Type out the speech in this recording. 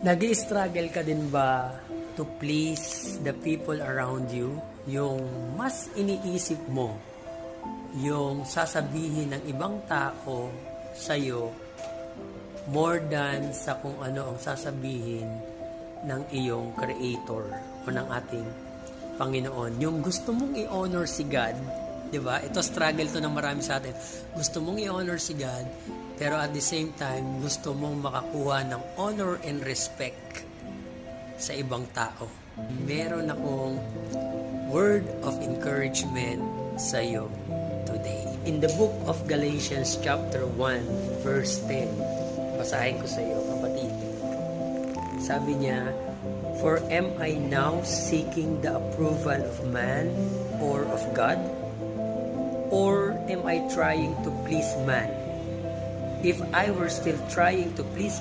nag struggle ka din ba to please the people around you? Yung mas iniisip mo, yung sasabihin ng ibang tao sa'yo more than sa kung ano ang sasabihin ng iyong creator o ng ating Panginoon. Yung gusto mong i-honor si God, di ba? Ito struggle to ng marami sa atin. Gusto mong i-honor si God, pero at the same time, gusto mong makakuha ng honor and respect sa ibang tao. Meron akong word of encouragement sa iyo today. In the book of Galatians chapter 1 verse 10, basahin ko sa iyo kapatid. Sabi niya, For am I now seeking the approval of man or of God? Or am I trying to please man? If I were still trying to please